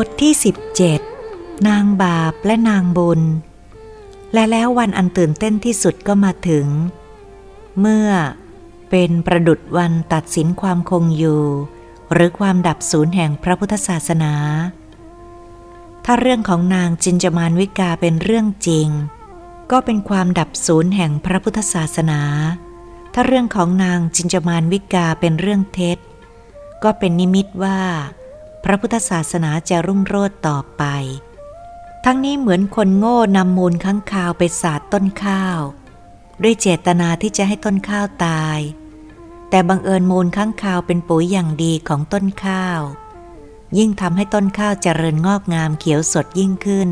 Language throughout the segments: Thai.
บทที่ 17 นางบาปและนางบุญ และแล้ววันอันตื่นเต้นที่สุดก็มาถึง เมื่อเป็นประดุดวันตัดสินความคงอยู่ หรือความดับสูญแห่งพระพุทธศาสนา ถ้าเรื่องของนางจินจมานวิกาเป็นเรื่องจริง ก็เป็นความดับสูญแห่งพระพุทธศาสนา ถ้าเรื่องของนางจินจมานวิกาเป็นเรื่องเท็จ ก็เป็นนิมิตว่า พระพุทธศาสนาจะรุ่งโรจน์ต่อไป ทั้งนี้เหมือนคนโง่นำมูลข้างคาวไปสาดต้นข้าว ด้วยเจตนาที่จะให้ต้นข้าวตาย แต่บังเอิญมูลข้างคาวเป็นปุ๋ยอย่างดีของต้นข้าว ยิ่งทำให้ต้นข้าวเจริญงอกงามเขียวสดยิ่งขึ้น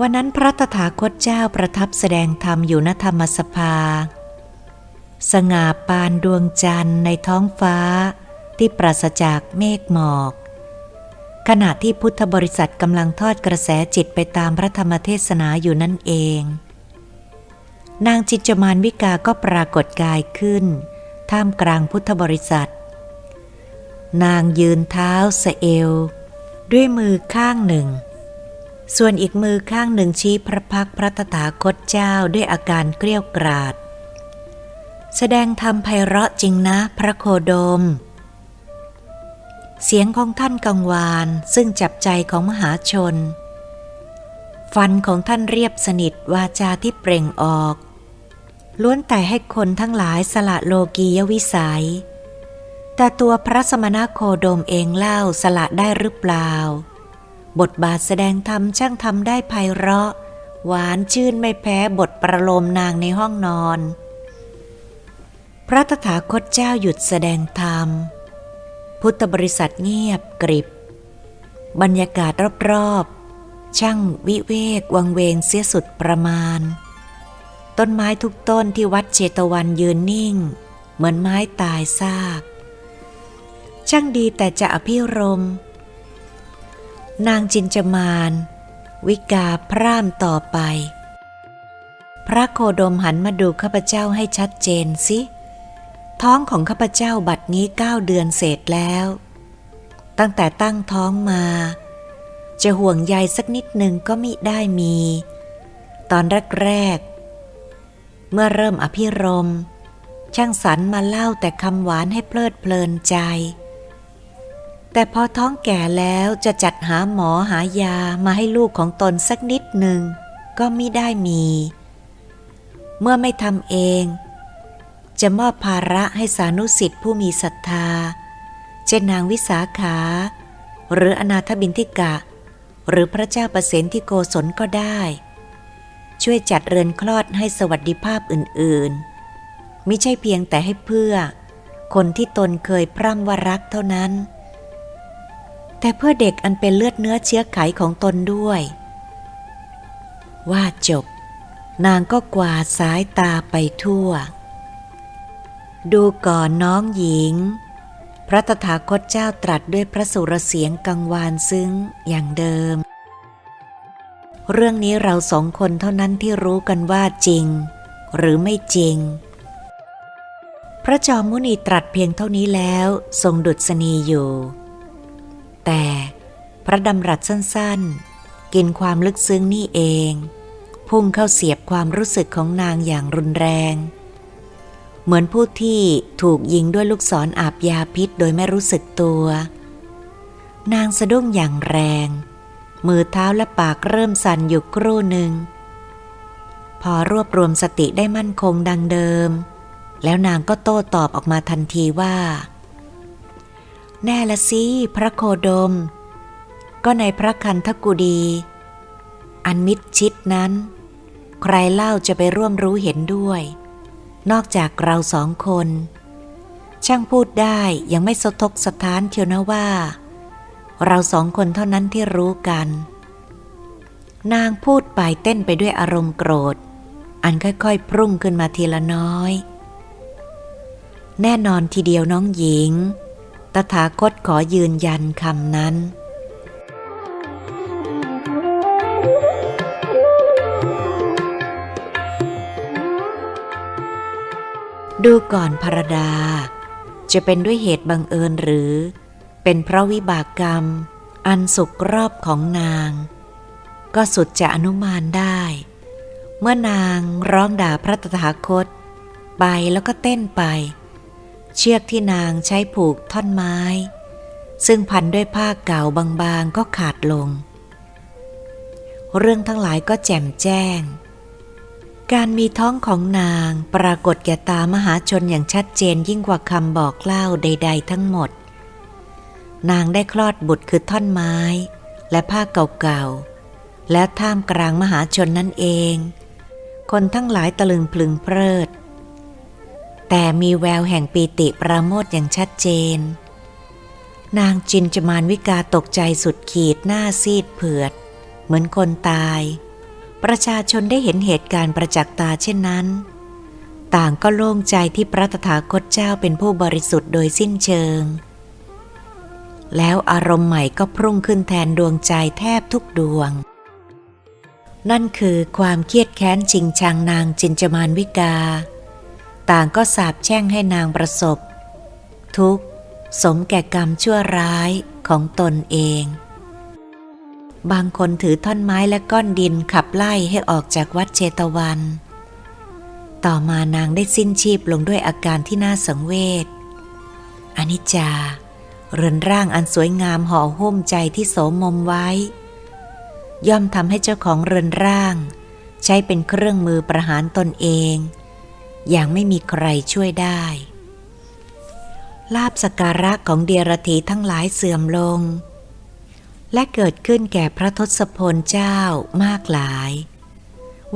วันนั้นพระตถาคตเจ้าประทับแสดงธรรมอยู่ณธรรมสภา สง่าปานดวงจันทร์ในท้องฟ้า ที่ปราศจากเมฆหมอก ขณะที่พุทธบริษัทกำลังทอดกระแสจิตไปตามพระธรรมเทศนาอยู่นั่นเอง นางจิตจมานวิกาก็ปรากฏกายขึ้น ท่ามกลางพุทธบริษัท นางยืนเท้าสเอว ด้วยมือข้างหนึ่ง ส่วนอีกมือข้างหนึ่งชี้พระพักพระตถาคตเจ้าด้วยอาการเกลี้ยกราดแสดงธรรมไพเราะจริงนะพระโคดม เสียงของท่านกังวานซึ่งจับใจของมหาชน ฟันของท่านเรียบสนิทวาจาที่เปล่งออก ล้วนแต่ให้คนทั้งหลายสละโลกียวิสัย แต่ตัวพระสมณโคดมเองเล่าสละได้หรือเปล่า บทบาทแสดงธรรมช่างทำได้ไพเราะ หวานชื่นไม่แพ้บทประโลมนางในห้องนอน พระตถาคตเจ้าหยุดแสดงธรรม พุทธบริษัทเงียบกริบ บรรยากาศรอบๆ ช่างวิเวกวังเวงเสียสุดประมาณ ต้นไม้ทุกต้นที่วัดเชตวันยืนนิ่ง เหมือนไม้ตายซาก ช่างดีแต่จะอภิรม นางจินจมาน วิกาพร่ำต่อไป พระโคดมหันมาดูข้าพเจ้าให้ชัดเจนสิ ท้องของข้าพเจ้าบัดนี้เก้าเดือนเศษแล้ว ตั้งแต่ตั้งท้องมา จะห่วงใยสักนิดหนึ่งก็มิได้มี ตอนแรกๆเมื่อเริ่มอภิรม ช่างสรรมาเล่าแต่คำหวานให้เพลิดเพลินใจ แต่พอท้องแก่แล้วจะจัดหาหมอหายามาให้ลูกของตนสักนิดหนึ่งก็มิได้มี เมื่อไม่ทำเอง จะมอบภาระให้สานุสิทธิ์ผู้มีศรัทธา เช่นนางวิสาขา หรืออนาถบินทิกะ หรือพระเจ้าประสนที่โกศลก็ได้ ช่วยจัดเรือนคลอดให้สวัสดิภาพอื่นๆ มิใช่เพียงแต่ให้เพื่อ คนที่ตนเคยพร่ำว่ารักเท่านั้น แต่เพื่อเด็กอันเป็นเลือดเนื้อเชื้อไขของตนด้วย ว่าจบ นางก็กวาดสายตาไปทั่ว ดูก่อนน้องหญิง พระตถาคตเจ้าตรัสด้วยพระสุรเสียงกังวานซึ้งอย่างเดิม เรื่องนี้เราสองคนเท่านั้นที่รู้กันว่าจริง หรือไม่จริง พระจอมมุนีตรัสเพียงเท่านี้แล้วทรงดุษณีอยู่ แต่พระดำรัสสั้นๆ กินความลึกซึ้งนี่เอง พุ่งเข้าเสียบความรู้สึกของนางอย่างรุนแรง เหมือนผู้ที่ถูกยิงด้วยลูกศรออาบยาพิษโดยไม่รู้สึกตัว นางสะดุ้งอย่างแรง มือเท้าและปากเริ่มสั่นอยู่ครู่หนึ่ง พอรวบรวมสติได้มั่นคงดังเดิม แล้วนางก็โต้ตอบออกมาทันทีว่า แน่ละสิพระโคดม ก็ในพระคันธกุดี อันมิดชิดนั้น ใครเล่าจะไปร่วมรู้เห็นด้วย นอกจากเราสองคน ช่างพูดได้ยังไม่สะทกสะท้านเทียวนะว่า เราสองคนเท่านั้นที่รู้กัน นางพูดไปเต้นไปด้วยอารมณ์โกรธ อันค่อยๆพรุ่งขึ้นมาทีละน้อย แน่นอนทีเดียวน้องหญิง ตถาคตขอยืนยันคำนั้น ดูก่อนพรดา จะเป็นด้วยเหตุบังเอิญหรือ เป็นเพราะวิบากกรรม อันสุกรอบของนาง ก็สุดจะอนุมานได้ เมื่อนางร้องด่าพระตถาคต ไปแล้วก็เต้นไป เชือกที่นางใช้ผูกท่อนไม้ ซึ่งพันด้วยผ้าเก่าบางๆก็ขาดลง เรื่องทั้งหลายก็แจ่มแจ้ง การมีท้องของนางปรากฏแก่ตามหาชนอย่างชัดเจนยิ่งกว่าคำบอกเล่าใด ๆ ทั้งหมด นางได้คลอดบุตรคือท่อนไม้ และผ้าเก่าๆ และท่ามกลางมหาชนนั่นเอง คนทั้งหลายตะลึงพลึงเพลิด แต่มีแววแห่งปีติประโมทอย่างชัดเจน นางจินจมานวิกาตกใจสุดขีดหน้าซีดเผือด เหมือนคนตาย ประชาชนได้เห็นเหตุการณ์ประจักษ์ตาเช่นนั้น ต่างก็โล่งใจที่พระตถาคตเจ้าเป็นผู้บริสุทธิ์โดยสิ้นเชิง แล้วอารมณ์ใหม่ก็พุ่งขึ้นแทนดวงใจแทบทุกดวง นั่นคือความเครียดแค้นจริงชังนางจินจมานวิกา ต่างก็สาบแช่งให้นางประสบ ทุกข์สมแก่กรรมชั่วร้ายของตนเอง บางคนถือท่อนไม้และก้อนดินขับไล่ให้ออกจากวัดเชตวัน ต่อมานางได้สิ้นชีพลงด้วยอาการที่น่าสังเวช อนิจจา เรือนร่างอันสวยงามห่อหุ้มใจที่โสมมไว้ ย่อมทำให้เจ้าของเรือนร่าง ใช้เป็นเครื่องมือประหารตนเอง อย่างไม่มีใครช่วยได้ ลาบสกการะของเดียรถีทั้งหลายเสื่อมลง และเกิดขึ้นแก่พระทศพลเจ้ามากหลาย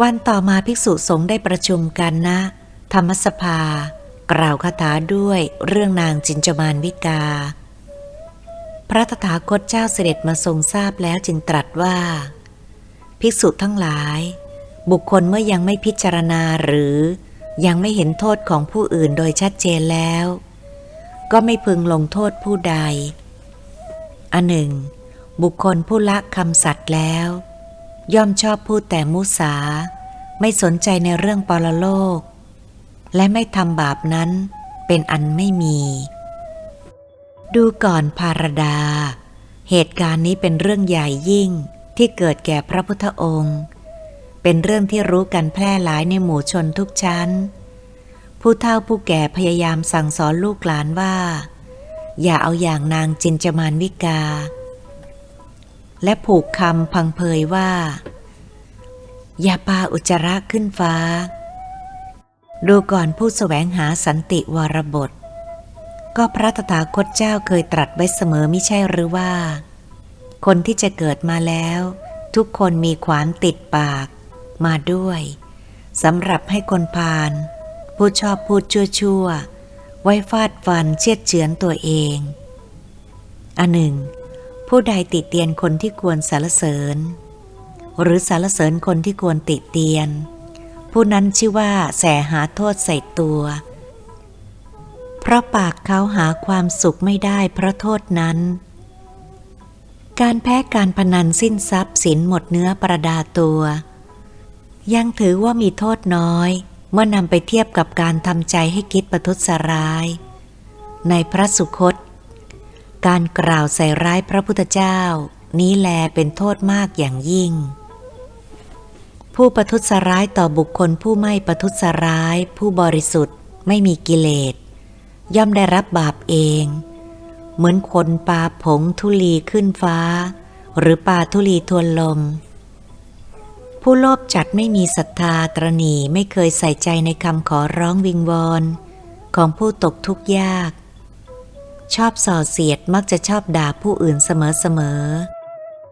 วันต่อมาภิกษุสงฆ์ได้ประชุมกันนะ ธรรมสภา กล่าวคาถาด้วยเรื่องนางจินจมานวิกา พระตถาคตเจ้าเสด็จมาทรงทราบแล้วจึงตรัสว่า ภิกษุทั้งหลาย บุคคลเมื่อยังไม่พิจารณาหรือยังไม่เห็นโทษของผู้อื่นโดยชัดเจนแล้ว ก็ไม่พึงลงโทษผู้ใด อันหนึ่ง บุคคลผู้ละคำสัตย์แล้ว ย่อมชอบพูดแต่มุสา ไม่สนใจในเรื่องปรโลก และไม่ทำบาปนั้นเป็นอันไม่มี ดูก่อนภารดา เหตุการณ์นี้เป็นเรื่องใหญ่ยิ่งที่เกิดแก่พระพุทธองค์ เป็นเรื่องที่รู้กันแพร่หลายในหมู่ชนทุกชั้น ผู้เฒ่าผู้แก่พยายามสั่งสอนลูกหลานว่า อย่าเอาอย่างนางจินจมานวิกา และผูกคำพังเพยว่า อย่าปาอุจจาระขึ้นฟ้า ดูก่อนผู้สแสวงหาสันติวรบท ก็พระตถาคตเจ้าเคยตรัสไว้เสมอไม่ใช่หรือว่า คนที่จะเกิดมาแล้ว ทุกคนมีขวานติดปากมาด้วยสำหรับให้คนพาลผู้ชอบพูดชั่วๆไว้ฟาดฟันเชียดเฉือนตัวเอง อันหนึ่ง ผู้ใดติเตียนคนที่ควรสรรเสริญ หรือสรรเสริญคนที่ควรติเตียน ผู้นั้นชื่อว่าแสหาโทษใส่ตัว เพราะปากเขาหาความสุขไม่ได้เพราะโทษนั้น การแพ้การพนันสิ้นทรัพย์สินหมดเนื้อประดาตัว ยังถือว่ามีโทษน้อย เมื่อนำไปเทียบกับการทำใจให้คิดประทุษร้าย ในพระสุคต การกล่าวใส่ร้ายพระพุทธเจ้า นี้แลเป็นโทษมากอย่างยิ่ง ผู้ประทุษร้ายต่อบุคคลผู้ไม่ประทุษร้าย ผู้บริสุทธิ์ไม่มีกิเลส ย่อมได้รับบาปเอง เหมือนคนปาผงทุลีขึ้นฟ้า หรือปาทุลีทวนลม ผู้โลภจัดไม่มีศรัทธาตรณีไม่เคยใส่ใจในคำขอร้องวิงวอนของผู้ตกทุกข์ยาก ชอบส่อเสียดมักจะชอบด่าผู้อื่นเสมอ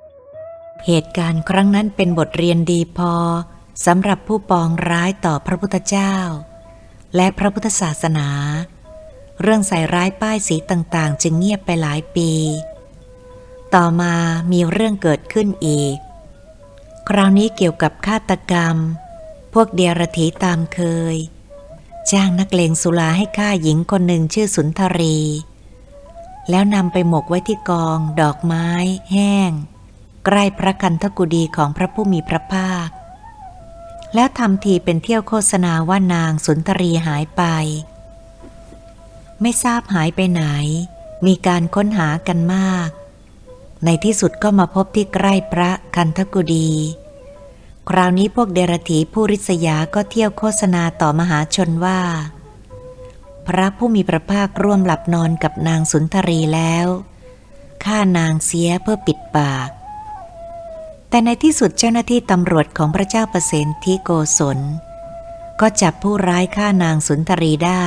ๆ เหตุการณ์ครั้งนั้นเป็นบทเรียนดีพอสำหรับผู้ปองร้ายต่อพระพุทธเจ้า และพระพุทธศาสนา เรื่องใส่ร้ายป้ายสีต่างๆ จึงเงียบไปหลายปี ต่อมามีเรื่องเกิดขึ้นอีก คราวนี้เกี่ยวกับฆาตกรรม พวกเดียรถีตามเคย จ้างนักเลงสุราให้ฆ่าหญิงคนหนึ่งชื่อสุนทรี แล้วนำไปหมกไว้ที่กอง ดอกไม้ แห้ง ใกล้พระคันธกุฎีของพระผู้มีพระภาค แล้วทำทีเป็นเที่ยวโฆษณาว่านางสุนทรีหายไป ไม่ทราบหายไปไหน มีการค้นหากันมาก ในที่สุดก็มาพบที่ใกล้พระคันธกุดี คราวนี้พวกเดรถีผู้ริษยาก็เที่ยวโฆษณาต่อมหาชนว่า พระผู้มีพระภาคร่วมหลับนอนกับนางสุนทรีแล้วฆ่านางเสียเพื่อปิดปาก แต่ในที่สุดเจ้าหน้าที่ตำรวจของพระเจ้าประเสนทิโกศล ก็จับผู้ร้ายฆ่านางสุนทรีได้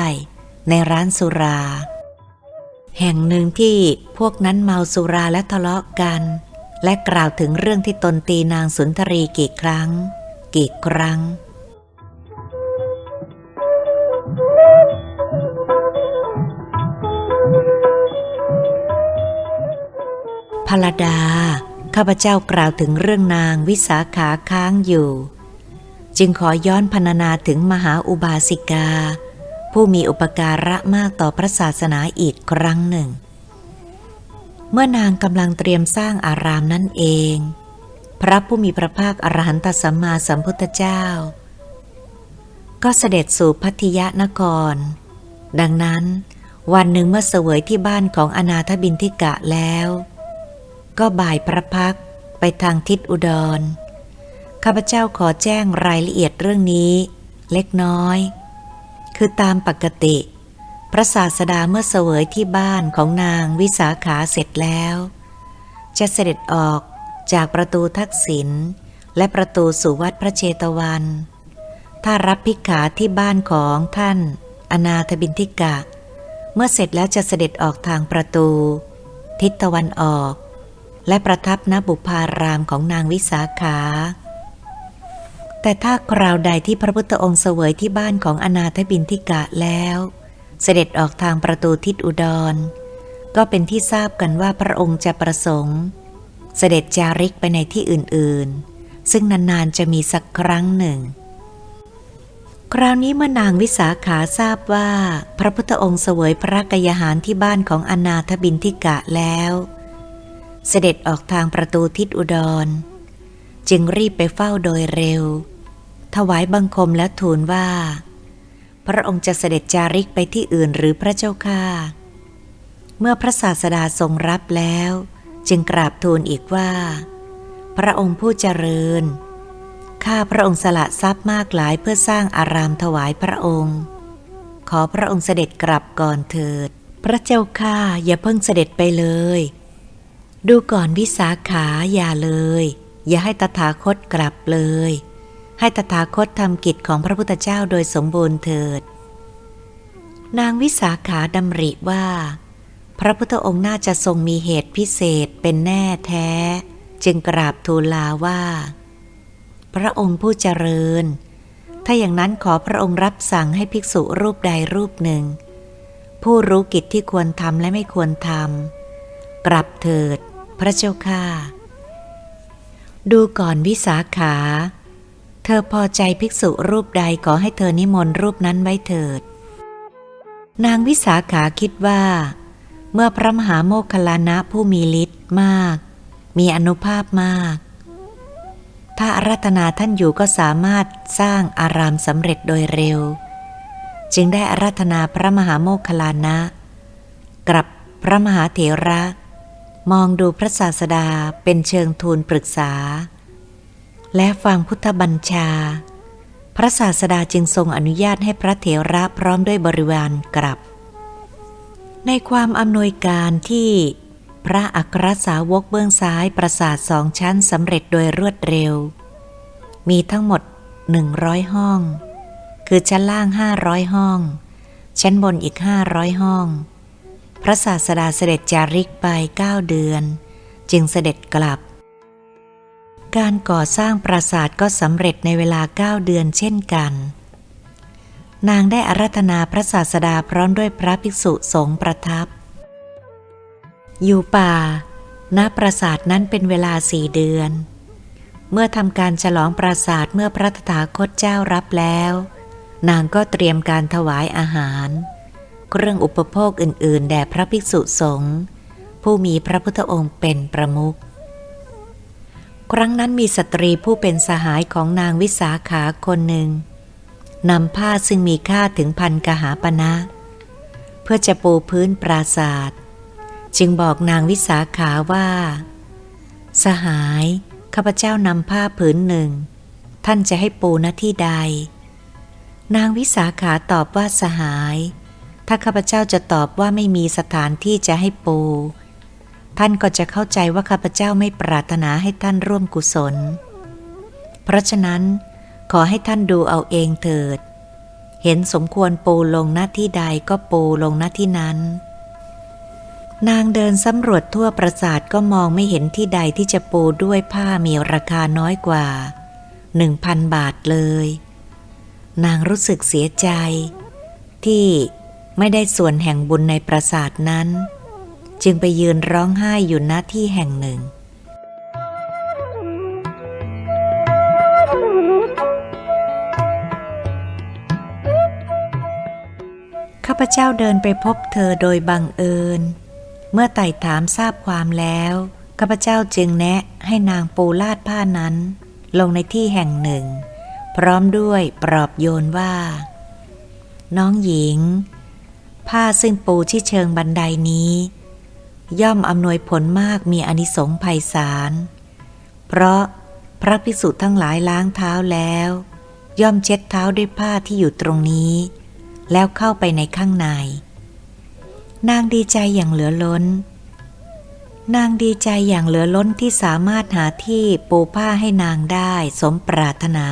ในร้านสุรา แห่งหนึ่งที่พวกนั้นเมาสุราและทะเลาะกัน และกล่าวถึงเรื่องที่ตนตีนางสุนทรีกี่ครั้ง กี่ครั้ง พลดา ข้าพเจ้ากล่าวถึงเรื่องนางวิสาขาค้างอยู่ จึงขอย้อนพรรณนาถึงมหาอุบาสิกา ผู้มีอุปการะมากต่อพระศาสนาอีกครั้งหนึ่ง เมื่อนางกำลังเตรียมสร้างอารามนั่นเอง พระผู้มีพระภาคอรหันตสัมมาสัมพุทธเจ้า ก็เสด็จสู่พัทยนคร ดังนั้นวันหนึ่งเมื่อเสวยที่บ้านของอนาถบินทิกะแล้ว ก็บ่ายพระพักไปทางทิศอุดร ข้าพเจ้าขอแจ้งรายละเอียดเรื่องนี้ เล็กน้อย คือตามปกติ พระศาสดาเมื่อเสวยที่บ้านของนางวิสาขาเสร็จแล้ว จะเสด็จออกจากประตูทักษิณและประตูสู่วัดพระเชตวัน ถ้ารับพิกขาที่บ้านของท่าน อนาถบินทิกะ เมื่อเสร็จแล้วจะเสด็จออกทางประตู ทิศตะวันออก และประทับณบุพารามของนางวิสาขา แต่ถ้าคราวใดที่พระพุทธองค์เสวยที่บ้านของอนาถบินทิกะแล้ว เสด็จออกทางประตูทิศอุดร ก็เป็นที่ทราบกันว่าพระองค์จะประสงค์ เสด็จจาริกไปในที่อื่นๆ ซึ่งนานๆจะมีสักครั้งหนึ่ง คราวนี้เมื่อนางวิสาขาทราบว่า พระพุทธองค์เสวยพระกยาหารที่บ้านของอนาถบินทิกะแล้ว เสด็จออกทางประตูทิศอุดร จึงรีบไปเฝ้าโดยเร็ว ถวายบังคมและทูลว่า พระองค์จะเสด็จจาริกไปที่อื่นหรือพระเจ้าค่าเมื่อพระศาสดาทรงรับแล้ว จึงกราบทูลอีกว่า พระองค์ผู้เจริญ ข้าพระองค์สละทรัพย์มากหลายเพื่อสร้างอารามถวายพระองค์ ขอพระองค์เสด็จกลับก่อนเถิด พระเจ้าข้าอย่าเพิ่งเสด็จไปเลย ดูก่อนวิสาขาอย่าเลย อย่าให้ตถาคตกลับเลย ให้ตถาคตทำกิจของพระพุทธเจ้าโดยสมบูรณ์เถิด นางวิสาขาดำริว่า พระพุทธองค์น่าจะทรงมีเหตุพิเศษเป็นแน่แท้ จึงกราบทูลลาว่า พระองค์ผู้เจริญ ถ้าอย่างนั้นขอพระองค์รับสั่งให้ภิกษุรูปใดรูปหนึ่ง ผู้รู้กิจที่ควรทำและไม่ควรทำ กลับเถิด พระเจ้าค่าดูก่อนวิสาขา เธอพอใจภิกษุรูปใดขอให้เธอนิมนต์รูปนั้นไว้เถิด นางวิสาขาคิดว่า เมื่อพระมหาโมคคลานะผู้มีฤทธิ์มาก มีอนุภาพมาก ถ้าอารัตนาท่านอยู่ก็สามารถสร้างอารามสำเร็จโดยเร็ว จึงได้อารัตนาพระมหาโมคคลลานะกลับพระมหาเถระ มองดูพระศาสดาเป็นเชิงทูลปรึกษา และฟังพุทธบัญชา พระศาสดาจึงทรงอนุญาตให้พระเถระพร้อมด้วยบริวารกลับ ในความอำนวยการที่พระอัครสาวกเบื้องซ้ายประสาทสองชั้นสำเร็จโดยรวดเร็ว มีทั้งหมดหนึ่งร้อยห้อง คือชั้นล่างห้าร้อยห้อง ชั้นบนอีกห้าร้อยห้อง พระศาสดาเสด็จจาริกไปเก้าเดือน จึงเสด็จกลับ การก่อสร้างปราสาทก็สำเร็จในเวลาเก้าเดือนเช่นกัน นางได้อารัธนาพระศาสดาพร้อมด้วยพระภิกษุสงฆ์ประทับ อยู่ป่าณปราสาทนั้นเป็นเวลาสี่เดือน เมื่อทำการฉลองปราสาทเมื่อพระตถาคตเจ้ารับแล้ว นางก็เตรียมการถวายอาหาร เครื่องอุปโภคอื่น ๆ แด่พระภิกษุสงฆ์ผู้มีพระพุทธองค์เป็นประมุข ครั้งนั้นมีสตรีผู้เป็นสหายของนางวิสาขาคนหนึ่งนำผ้าซึ่งมีค่าถึงพันกหาปณะเพื่อจะปูพื้นปราศาสตร์จึงบอกนางวิสาขาว่า สหายข้าพเจ้านำผ้าผืนหนึ่ง ท่านจะให้ปูณที่ใด นางวิสาขาตอบว่าสหาย ถ้าข้าพเจ้าจะตอบว่าไม่มีสถานที่จะให้ปู ท่านก็จะเข้าใจว่าข้าพเจ้าไม่ปรารถนาให้ท่านร่วมกุศล เพราะฉะนั้น ขอให้ท่านดูเอาเองเถิด เห็นสมควรปูลงหน้าที่ใดก็ปูลงหน้าที่นั้น นางเดินสำรวจทั่วปราสาทก็มองไม่เห็นที่ใดที่จะปูด้วยผ้ามีราคาน้อยกว่าหนึ่งพันบาทเลย นางรู้สึกเสียใจที่ ไม่ได้ส่วนแห่งบุญในปราสาทนั้น จึงไปยืนร้องไห้อยู่ณที่แห่งหนึ่ง ข้าพเจ้าเดินไปพบเธอโดยบังเอิญ เมื่อไต่ถามทราบความแล้วข้าพเจ้าจึงแนะให้นางปูลาดผ้านั้น ลงในที่แห่งหนึ่ง พร้อมด้วยปลอบโยนว่า น้องหญิง ผ้าซึ่งปูที่เชิงบันไดนี้ ย่อมอำนวยผลมากมีอนิสงส์ไพศาล เพราะพระภิกษุทั้งหลายล้างเท้าแล้ว ย่อมเช็ดเท้าด้วยผ้าที่อยู่ตรงนี้ แล้วเข้าไปในข้างใน นางดีใจอย่างเหลือล้น นางดีใจอย่างเหลือล้นที่สามารถหาที่ปูผ้าให้นางได้สมปรารถนา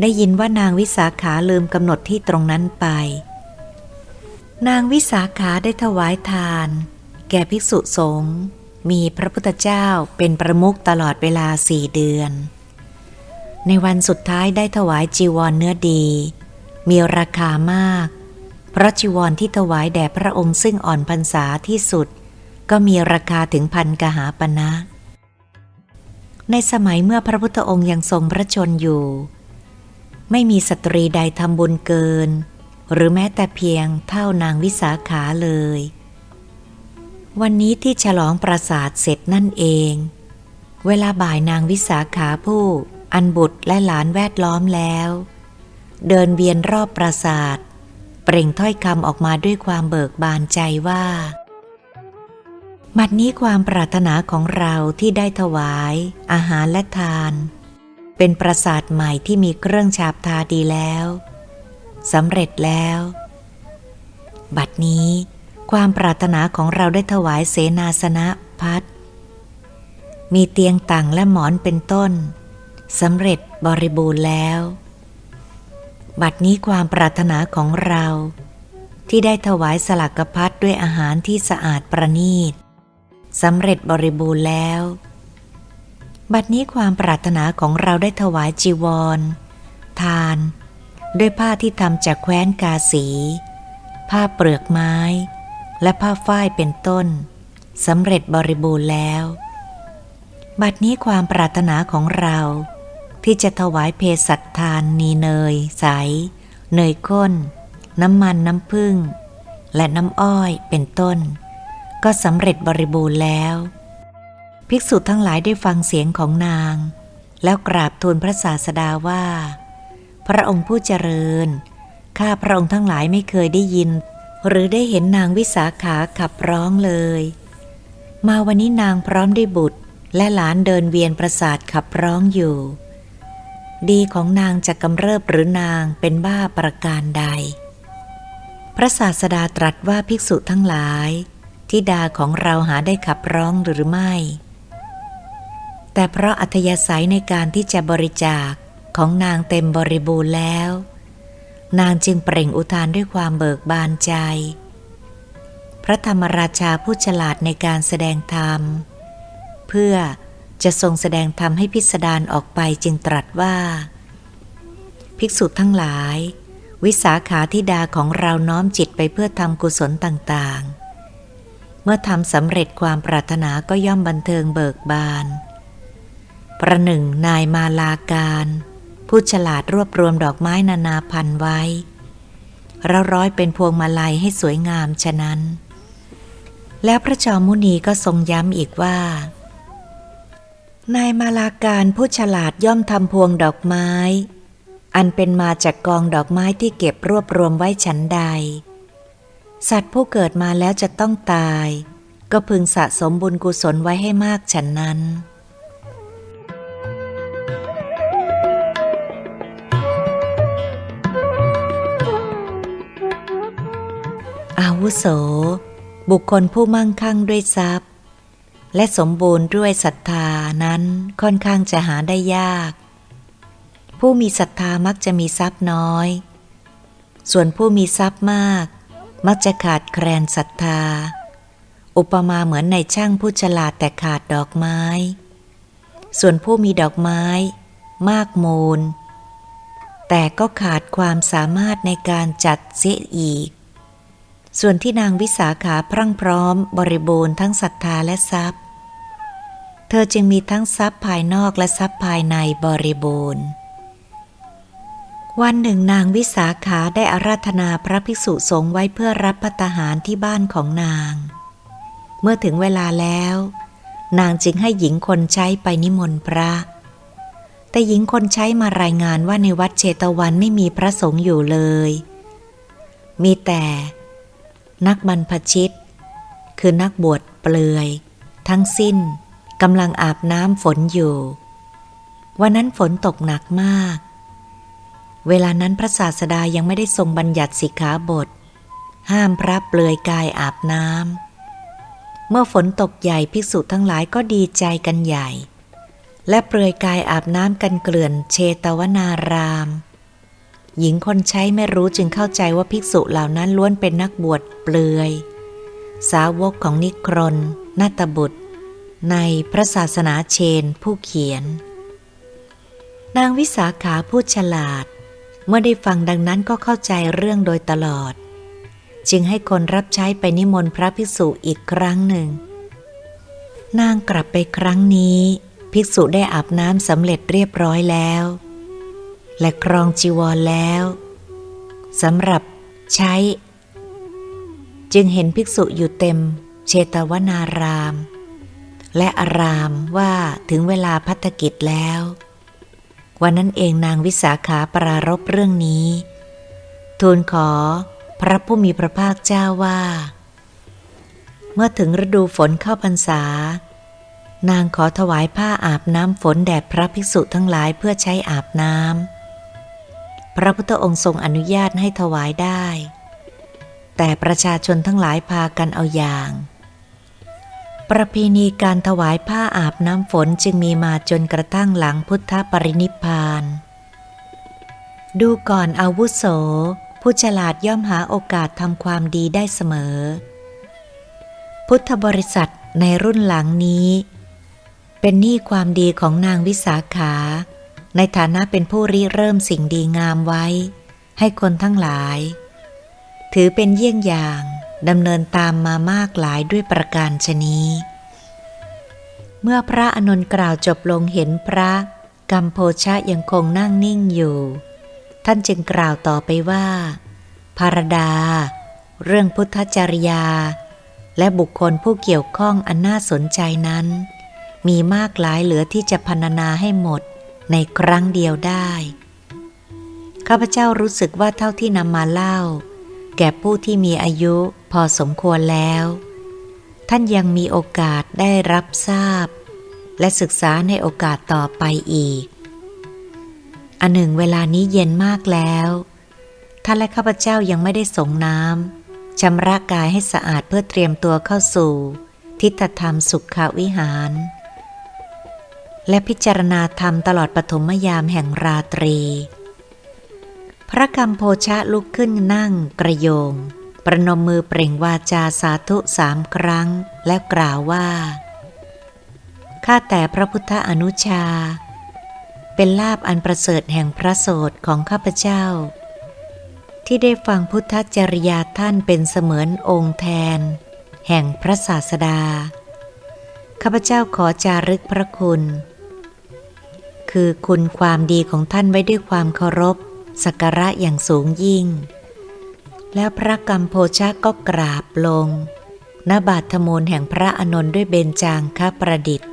ได้ยินว่านางวิสาขาลืมกำหนดที่ตรงนั้นไป นางวิสาขาได้ถวายทาน แก่ภิกษุสงฆ์มีพระพุทธเจ้าเป็นประมุขตลอดเวลาสี่เดือน ในวันสุดท้ายได้ถวายจีวรเนื้อดี มีราคามาก เพราะจีวรที่ถวายแด่พระองค์ซึ่งอ่อนพรรษาที่สุด ก็มีราคาถึงพันกหาปณะในสมัยเมื่อพระพุทธองค์ยังทรงพระชนอยู่ ไม่มีสตรีใดทำบุญเกิน หรือแม้แต่เพียงเท่านางวิสาขาเลย วันนี้ที่ฉลองปราสาทเสร็จนั่นเอง เวลาบ่ายนางวิสาขาผู้อันบุตรและหลานแวดล้อมแล้ว เดินเวียนรอบปราสาท เปล่งถ้อยคำออกมาด้วยความเบิกบานใจว่าบัดนี้ความปรารถนาของเราที่ได้ถวายอาหารและทาน เป็นปราสาทใหม่ที่มีเครื่องฉาบทาดีแล้ว สำเร็จแล้ว บัดนี้ความปรารถนาของเราได้ถวายเสนาสนะพัดมีเตียงต่างและหมอนเป็นต้นสำเร็จบริบูรณ์แล้ว บัดนี้ความปรารถนาของเรา ที่ได้ถวายสลักพัดด้วยอาหารที่สะอาดประณีตสำเร็จบริบูรณ์แล้ว บัดนี้ความปรารถนาของเราได้ถวายจีวร ทาน ด้วยผ้าที่ทำจากแคว้นกาสี ผ้าเปลือกไม้ และผ้าฝ้ายเป็นต้นสำเร็จบริบูรณ์แล้ว บัดนี้ความปรารถนาของเราที่จะถวายเพสัตทานนีเนย ใส เนยข้น น้ำมันน้ำผึ้งและน้ำอ้อยเป็นต้น ก็สำเร็จบริบูรณ์แล้ว ภิกษุทั้งหลายได้ฟังเสียงของนาง แล้วกราบทูลพระศาสดาว่า พระองค์ผู้เจริญ ข้าพระองค์ทั้งหลายไม่เคยได้ยิน หรือได้เห็นนางวิสาขาขับร้องเลย มาวันนี้นางพร้อมด้วยบุตร และหลานเดินเวียนประสาทขับร้องอยู่ ดีของนางจะกำเริบหรือนางเป็นบ้าประการใด พระศาสดาตรัสว่าภิกษุทั้งหลายทิดาของเราหาได้ขับร้องหรือไม่ แต่เพราะอัธยาศัยในการที่จะบริจาค ของนางเต็มบริบูรณ์แล้ว นางจึงเปล่งอุทานด้วยความเบิกบานใจ พระธรรมราชาผู้ฉลาดในการแสดงธรรม เพื่อจะทรงแสดงธรรมให้พิสดารออกไปจึงตรัสว่า ภิกษุทั้งหลาย วิสาขาธิดาของเราน้อมจิตไปเพื่อทำกุศลต่างๆ เมื่อทำสำเร็จความปรารถนาก็ย่อมบันเทิงเบิกบาน ประหนึ่งนายมาลาการ ผู้ฉลาดรวบรวมดอกไม้นานาพันธุ์ไว้เราร้อยเป็นพวงมาลัยให้สวยงามฉะนั้น แล้วพระจอมมุนีก็ทรงย้ำอีกว่า นายมาลาการผู้ฉลาดย่อมทำพวงดอกไม้ อันเป็นมาจากกองดอกไม้ที่เก็บรวบรวมไว้ฉันใด สัตว์ผู้เกิดมาแล้วจะต้องตาย ก็พึงสะสมบุญกุศลไว้ให้มากฉันนั้น อาวุโส บุคคลผู้มั่งคั่งด้วยทรัพย์ และสมบูรณ์ด้วยศรัทธานั้นค่อนข้างจะหาได้ยาก ผู้มีศรัทธามักจะมีทรัพย์น้อย ส่วนผู้มีทรัพย์มาก มักจะขาดแคลนศรัทธา อุปมาเหมือนในช่างผู้ฉลาดแต่ขาดดอกไม้ ส่วนผู้มีดอกไม้ มากมูล แต่ก็ขาดความสามารถในการจัดเสียอีก ส่วนที่นางวิสาขาพรั่งพร้อมบริบูรณ์ทั้งศรัทธาและทรัพย์ เธอจึงมีทั้งทรัพย์ภายนอกและทรัพย์ภายในบริบูรณ์ วันหนึ่งนางวิสาขาได้อาราธนาพระภิกษุสงฆ์ไว้เพื่อรับพัตตาหารที่บ้านของนาง เมื่อถึงเวลาแล้ว นางจึงให้หญิงคนใช้ไปนิมนต์พระ แต่หญิงคนใช้มารายงานว่าในวัดเชตวันไม่มีพระสงฆ์อยู่เลย มีแต่ นักบรรพชิต คือนักบวชเปลือย ทั้งสิ้นกำลังอาบน้ำฝนอยู่ วันนั้นฝนตกหนักมาก เวลานั้นพระศาสดายังไม่ได้ทรงบัญญัติสิกขาบท ห้ามพระเปลือยกายอาบน้ำ เมื่อฝนตกใหญ่ภิกษุทั้งหลายก็ดีใจกันใหญ่ และเปลือยกายอาบน้ำกันเกลื่อนเชตวนาราม หญิงคนใช้ไม่รู้จึงเข้าใจว่าภิกษุเหล่านั้นล้วนเป็นนักบวชเปลือย สาวกของนิครนนาตบุตร ในพระศาสนาเชนผู้เขียน นางวิสาขาผู้ฉลาด เมื่อได้ฟังดังนั้นก็เข้าใจเรื่องโดยตลอด จึงให้คนรับใช้ไปนิมนต์พระภิกษุอีกครั้งหนึ่ง นางกลับไปครั้งนี้ ภิกษุได้อาบน้ำสำเร็จเรียบร้อยแล้ว และครองจีวรแล้วสำหรับใช้ จึงเห็นภิกษุอยู่เต็มเชตวนาราม และอารามว่าถึงเวลาพัฒกิจแล้ว วันนั้นเองนางวิสาขาปรารบเรื่องนี้ ทูลขอพระผู้มีพระภาคเจ้าว่า เมื่อถึงฤดูฝนเข้าพรรษา นางขอถวายผ้าอาบน้ำฝนแด่พระภิกษุทั้งหลายเพื่อใช้อาบน้ำ พระพุทธองค์ทรงอนุญาตให้ถวายได้ แต่ประชาชนทั้งหลายพากันเอาอย่าง ประเพณีการถวายผ้าอาบน้ำฝนจึงมีมาจนกระทั่งหลังพุทธปรินิพาน ดูก่อนอาวุโส ผู้ฉลาดย่อมหาโอกาสทำความดีได้เสมอ พุทธบริษัทในรุ่นหลังนี้ เป็นหนี้ความดีของนางวิสาขา ในฐานะเป็นผู้ริเริ่มสิ่งดีงามไว้ ให้คนทั้งหลาย ถือเป็นเยี่ยงอย่างดำเนินตามมามากหลายด้วยประการชนีเมื่อพระอานนกล่าวจบลงเห็นพระกัมโพชะยังคงนั่งนิ่งอยู่ ท่านจึงกล่าวต่อไปว่า ภารดา เรื่องพุทธจริยา และบุคคลผู้เกี่ยวข้องอันน่าสนใจนั้น มีมากหลายเหลือที่จะพรรณนาให้หมด ในครั้งเดียวได้ ข้าพเจ้ารู้สึกว่าเท่าที่นำมาเล่า แก่ผู้ที่มีอายุพอสมควรแล้ว ท่านยังมีโอกาสได้รับทราบ และศึกษาในโอกาสต่อไปอีก อันหนึ่งเวลานี้เย็นมากแล้ว ท่านและข้าพเจ้ายังไม่ได้ส่งน้ำชำระกายให้สะอาดเพื่อเตรียมตัวเข้าสู่ ทิฏฐธรรมสุขวิหาร และพิจารณาธรรมตลอดปฐมยามแห่งราตรี พระกัมโพชะลุกขึ้นนั่งกระโยง ประนมมือเปล่งวาจาสาธุสามครั้ง และกล่าวว่า ข้าแต่พระพุทธอนุชา เป็นลาบอันประเสริฐแห่งพระโสดของข้าพเจ้า ที่ได้ฟังพุทธจริยาท่านเป็นเสมือนองค์แทน แห่งพระศาสดา ข้าพเจ้าขอจารึกพระคุณ คือคุณความดีของท่านไว้ด้วยความเคารพสักการะอย่างสูงยิ่ง แล้วพระกัมโพชะก็กราบลง ณบาทมูลแห่งพระอนนท์ด้วยเบญจางคประดิษฐ์